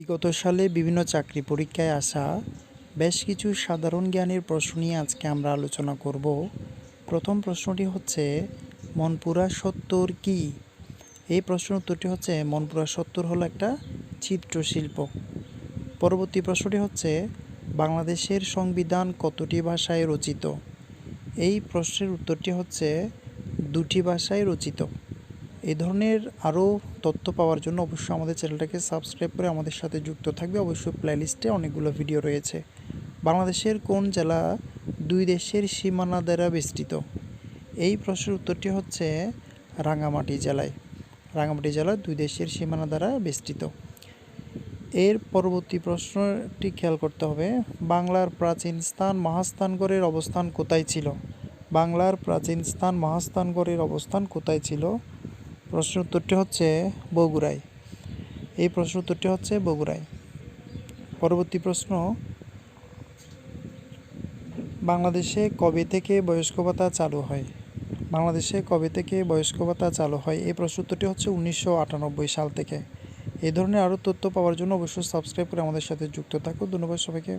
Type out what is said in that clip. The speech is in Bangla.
বিগত সালে বিভিন্ন চাকরি পরীক্ষায় আসা বেশ কিছু সাধারণ জ্ঞানের প্রশ্ন নিয়ে আজকে আমরা আলোচনা করব। প্রথম প্রশ্নটি হচ্ছে, মনপুরা সত্তর কি? এই প্রশ্নের উত্তরটি হচ্ছে, মনপুরা সত্তর হলো একটা চিত্রশিল্প। পরবর্তী প্রশ্নটি হচ্ছে, বাংলাদেশের সংবিধান কতটি ভাষায় রচিত? এই প্রশ্নের উত্তরটি হচ্ছে, দুটি ভাষায় রচিত। এই ধরনের আরও তথ্য পাওয়ার জন্য অবশ্যই আমাদের চ্যানেলটাকে সাবস্ক্রাইব করে আমাদের সাথে যুক্ত থাকবে। অবশ্যই প্লেলিস্টে অনেকগুলো ভিডিও রয়েছে। বাংলাদেশের কোন জেলা দুই দেশের সীমানা দ্বারা বেষ্টিত? এই প্রশ্নের উত্তরটি হচ্ছে রাঙামাটি জেলায়। রাঙামাটি জেলা দুই দেশের সীমানা দ্বারা বেষ্টিত। এর পরবর্তী প্রশ্নটি খেয়াল করতে হবে, বাংলার প্রাচীন স্থান মহাস্থানগড়ের অবস্থান কোথায় ছিল? বাংলার প্রাচীন স্থান মহাস্থানগড়ের অবস্থান কোথায় ছিল? প্রশ্ন উত্তরটি হচ্ছে বগুড়ায় এই প্রশ্ন উত্তরটি হচ্ছে বগুড়ায় পরবর্তী প্রশ্ন, বাংলাদেশে কবে থেকে বয়স্ক ভাতা চালু হয়? বাংলাদেশে কবে থেকে বয়স্ক ভাতা চালু হয়? এই প্রশ্ন উত্তরটি হচ্ছে উনিশশো আটানব্বই সাল থেকে। এই ধরনের আরও তথ্য পাওয়ার জন্য অবশ্যই সাবস্ক্রাইব করে আমাদের সাথে যুক্ত থাকুন। ধন্যবাদ সবাইকে।